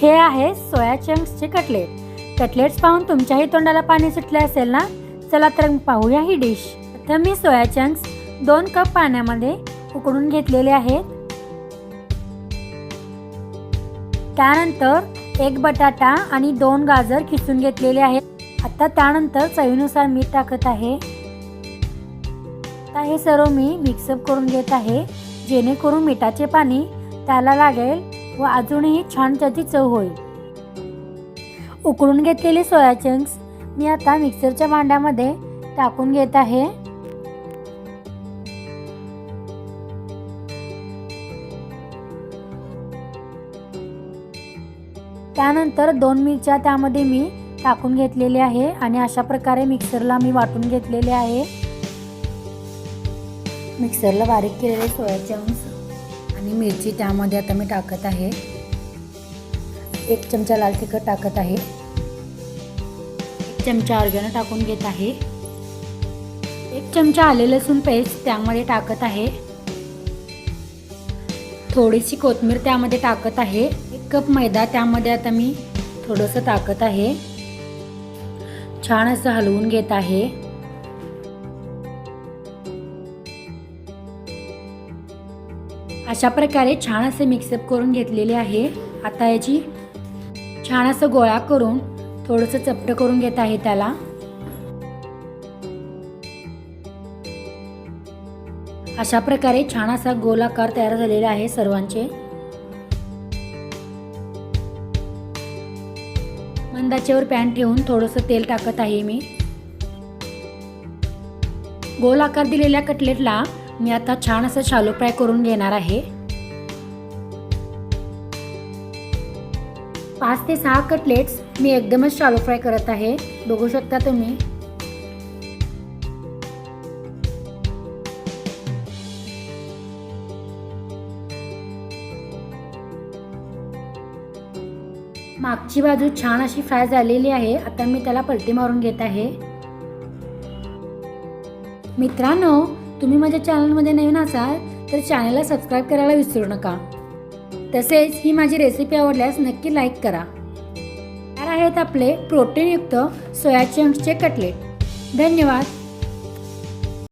हे आहे सोया चंक्सचे cutlet. Cutlets पाहून तुमच्याही तोंडाला पाणी सुटले असेल ना? चला तर मग पाहूया ही डिश. तर मी सोया चंक्स दोन कप पाण्यामध्ये उकडून घेतलेले आहेत. त्यानंतर एक बटाटा आणि दोन गाजर खिचून घेतलेले आहेत. आता त्यानंतर चवीनुसार मीठ टाकत आहे. आता हे सर्व मी मिक्सअप करून घेत आहे. जेणेकरून मिठाचे पाणी त्याला लागेल. व अजूनही छान त्याची चव होईल. उकळून घेतलेले सोया चंक्स मी आता मिक्सरच्या भांड्यामध्ये टाकून घेत आहे. त्यानंतर दोन मिरच्या त्यामध्ये मी टाकून घेतलेले आहे आणि अशा प्रकारे मिक्सरला मी वाटून घेतलेले आहे. मिक्सरला बारीक केलेले सोया चंक्स आणि मिरची त्यामध्ये आता मी टाकत आहे. एक चमचा लाल तिखट टाकत आहे. एक चमचा ऑर्गॅनो टाकून घेत आहे. एक चमचा आले लसूण पेस्ट त्यामध्ये टाकत आहे. थोडीशी कोथिंबीर त्यामध्ये टाकत आहे. एक कप मैदा त्यामध्ये आता मी थोडंसं टाकत आहे. छान असं हलवून घेत आहे. अशा प्रकारे छान असे मिक्सअप करून घेतलेले आहे. आता याची छान असं गोळा करून थोडंसं चपटं करून घेत आहे त्याला. अशा प्रकारे छान असा गोलाकार तयार झालेला आहे सर्वांचे. मंदाच्यावर पॅन ठेवून थोडंसं तेल टाकत आहे मी. गोल आकार दिलेल्या कटलेटला मी आता छान असं शालो फ्राय करून घेणार आहे. पाच ते सहा कटलेट्स मी एकदमच शालो फ्राय करत आहे. बघू शकता तुम्ही. मागची बाजू छान अशी फ्राय झालेली आहे. आता मी त्याला पलटी मारून घेत आहे. मित्रांनो तुम्ही माझ्या चॅनलमध्ये नवीन असाल तर चॅनलला सबस्क्राईब करायला विसरू नका. तसेच ही माझी रेसिपी आवडल्यास नक्की लाईक करा. तर आहेत आपले प्रोटीनयुक्त सोया चंक्सचे कटलेट. धन्यवाद.